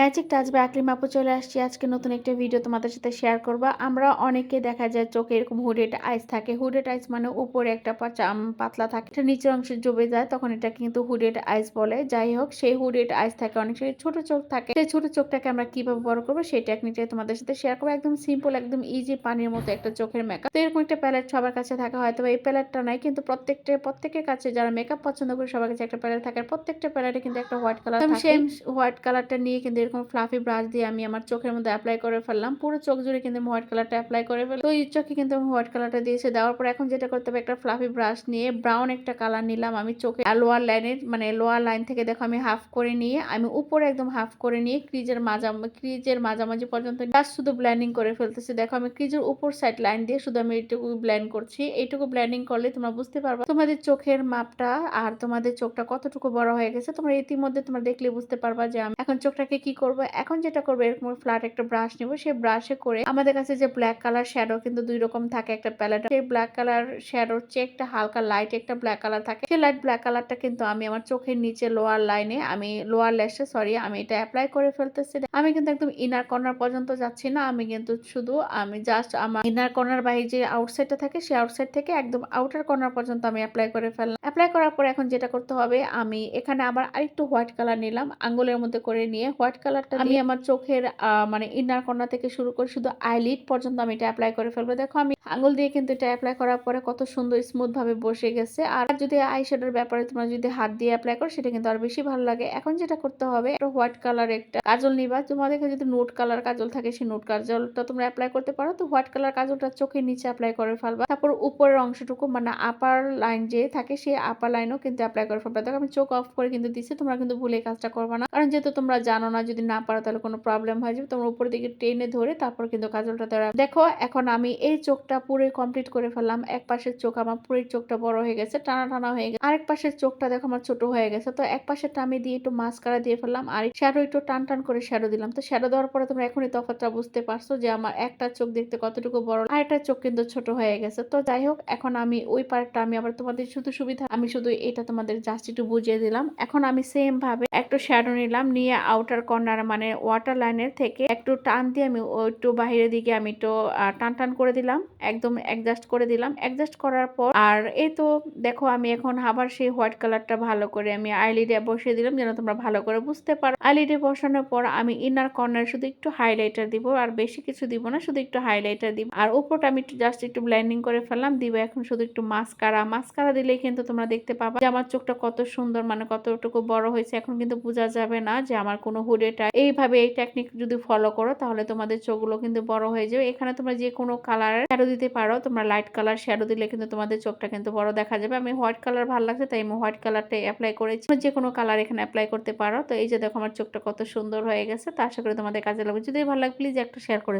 Magic touch বা আকলিম আপু চলে আসছি। আজকে নতুন একটা ভিডিও তোমাদের সাথে শেয়ার করব। আমরা অনেকে দেখা যায় চোখে এরকম হুডেড আইস থাকে। হুডেড আইস মানে উপরে একটা পাতলা থাকে। এটা নিচের অংশে জমে যায় তখন এটা কিন্তু হুডেড আইস বলে। যাই হোক সেই হুডেড আইস থাকে অনেক সময় ছোট চোখ থাকে। সেই ছোট চোখটাকে আমরা কীভাবে বড় করব সেই টেকনিকটা তোমাদের সাথে শেয়ার করব। একদম সিম্পল একদম ইজি পানির মতো একটা চোখের মেকআপ তো এরকম একটা প্যালেট সবার কাছে থাকা হয়তো এই প্যালেটটা নাই কিন্তু প্রত্যেকটা প্রত্যেকের কাছে যারা মেকআপ পছন্দ করে সবার কাছে একটা প্যালেট থাকে। প্রত্যেকটা প্যালেটে কিন্তু একটা হোয়াইট কালার সেম হোয়াইট কালারটা নিয়ে কিন্তু এরকম ফ্লাফি ব্রাশ দিয়ে আমি আমার চোখের মধ্যে অ্যাপ্লাই করে ফেললাম। পুরো চোখ জুড়ে কিন্তু হোয়াইট কালারটা অ্যাপ্লাই করে ফেললাম। তো এই চোখে কিন্তু আমি হোয়াইট কালারটা দিয়েছে দেওয়ার পর এখন যেটা করতে হবে, একটা ফ্লাফি ব্রাশ নিয়ে ব্রাউন একটা কালার নিলাম আমি চোখে। লোয়ার লাইনের মানে লোয়ার লাইন থেকে দেখো আমি হাফ করে নিয়ে, আমি উপরে একদম হাফ করে নিয়ে ক্রিজের মাজা ক্রিজের মাঝামাঝি পর্যন্ত জাস্ট শুধু ব্ল্যান্ডিং করে ফেলতেছি। দেখো আমি ক্রিজের উপর সাইড লাইন দিয়ে শুধু আমি এইটুকু ব্ল্যান্ড করছি। এইটুকু ব্ল্যান্ডিং করলে তোমরা বুঝতে পারবা তোমাদের চোখের মাপটা আর তোমাদের চোখটা কতটুকু বড় হয়ে গেছে। তোমরা ইতিমধ্যে তোমরা দেখলে বুঝতে পারবা যে আমি এখন চোখটাকে কি করব, এখন যেটা করব, এরকম ফ্ল্যাট একটা ব্রাশ নিব, সেই ব্রাশে করে আমাদের কাছে যে ব্ল্যাক কালার শ্যাডো কিন্তু দুই রকম থাকে, একটা প্যালেট সেই ব্ল্যাক কালার শ্যাডোর চেয়ে একটা হালকা লাইট একটা ব্ল্যাক কালার থাকে। সেই লাইট ব্ল্যাক কালারটা কিন্তু আমি আমার চোখের নিচে লোয়ার লাইনে আমি লোয়ার ল্যাশে সরি আমি এটা অ্যাপ্লাই করে ফেলতেছি। আমি কিন্তু একদম ইনার কর্নার পর্যন্ত যাচ্ছি না, আমি কিন্তু শুধু আমি জাস্ট আমার ইনার কর্নার বাহির যে আউটসাইডটা থাকে, সেই আউটসাইড থেকে একদম আউটার কর্নার পর্যন্ত আমি অ্যাপ্লাই করে ফেললাম। অ্যাপ্লাই করার পর এখন যেটা করতে হবে, আমি এখানে আবার আরেকটু হোয়াইট কালার নিলাম, আঙ্গুলের মধ্যে করে নিয়ে হোয়াইট কালারটা আমি আমার চোখের মানে ইনার কর্নার থেকে শুরু করে শুধু আইলিড পর্যন্ত আমি এটা অ্যাপ্লাই করে ফেলব। দেখো আমি আঙ্গুল দিয়ে কিন্তু এটা অ্যাপ্লাই করার পরে কত সুন্দর স্মুথ ভাবে বসে গেছে। আর যদি আই শ্যাডোর ব্যাপারে তোমরা যদি হাত দিয়ে অ্যাপ্লাই করো সেটা কিন্তু আরও বেশি ভালো লাগে। এখন যেটা করতে হবে একটা হোয়াইট কালার একটা কাজল নিবা। তোমাদের যদি নোট কালার কাজল থাকে সেই নোট কাজলটা তোমরা অ্যাপ্লাই করতে পারো। তো হোয়াইট কালার কাজলটা চোখের নিচে অ্যাপ্লাই করে ফেলবা। তারপর উপরের অংশটুকু মানে আপার লাইন যে থাকে সেই আপার লাইনও কিন্তু অ্যাপ্লাই করে ফেলবা। দেখো আমি চোখ অফ করে কিন্তু দিচ্ছি তোমরা কিন্তু ভুলে এই কাজটা করবা না। কারণ যেহেতু তোমরা জানো না যদি না পারো তাহলে কোনো প্রবলেম হয়ে যাবে। তোমরা উপর দিকে টেনে ধরে তারপর কিন্তু কাজলটা দেওয়া দেখো, এখন আমি এই চোখটা পুরো কমপ্লিট করে ফেললাম। এক পাশের চোখ আমার পুরো চোখটা বড় হয়ে গেছে, টানা টানা হয়ে গেছে। আরেক পাশের চোখটা দেখো আমার ছোট হয়ে গেছে। তো এক পাশেরটা আমি দিয়ে একটু মাস্কারা দিয়ে ফেললাম আর শ্যাডো একটু টান টান করে শ্যাডো দিলাম। তো শ্যাডো দেওয়ার পরে তোমরা এখনই তফাৎটা বুঝতে পারছ যে আমার একটা চোখ দেখতে কতটুকু বড়, আর একটা চোখ কিন্তু ছোট হয়ে গেছে। তো যাই হোক, এখন আমি ওই পার্টটা আমি আবার তোমাদের শুধু সুবিধা আমি শুধু এটা তোমাদের জাস্ট একটু বুঝিয়ে দিলাম। এখন আমি সেম ভাবে একটু শ্যাডো নিলাম, নিয়ে আউটার কর্নার মানে ওয়াটার লাইনের থেকে একটু টান দিয়ে আমি একটু বাহিরের দিকে আমি একটু টান টান করে দিলাম। একদম অ্যাডজাস্ট করে দিলাম। অ্যাডজাস্ট করার পর, আর এই তো দেখো আমি এখন আবার সেই হোয়াইট কালারটা ভালো করে আমি আইলিডে বসিয়ে দিলাম যেন তোমরা ভালো করে বুঝতে পারো। আইলিডে বসানোর পর আমি ইনার কর্নার শুধু একটু হাইলাইটার দিব, আর বেশি কিছু দিব না, শুধু একটু হাইলাইটার দিব। আর উপরটা আমি একটু জাস্ট একটু ব্লেন্ডিং করে ফেললাম, দিব এখন শুধু একটু মাস্কারা মাস্কারা দিলেই কিন্তু তোমরা দেখতে পাবা যে আমার চোখটা কত সুন্দর মানে কতটুকু বড় হয়েছে। এখন কিন্তু বোঝা যাবে না যে আমার কোনো হুডেটা এইভাবে এই টেকনিক যদি ফলো করো, তাহলে তোমাদের চোখগুলো কিন্তু বড় হয়ে যাবে। এখানে তোমরা যে কোনো কালারের শ্যাডো দিতে পারো। তোমরা লাইট কালার শ্যাডো দিলে কিন্তু তোমাদের চোখটা কিন্তু বড় দেখা যাবে। আমি হোয়াইট কালার ভালো লাগছে, তাই আমি হোয়াইট কালারটা অ্যাপ্লাই করেছি। যে কোনো কালার এখানে অ্যাপ্লাই করতে পারো। তো এই যে দেখো, আমার চোখটা কত সুন্দর হয়ে গেছে। তো আশা করি তোমাদের কাজে লাগবে। যদি ভালো লাগে প্লিজ একটা শেয়ার করে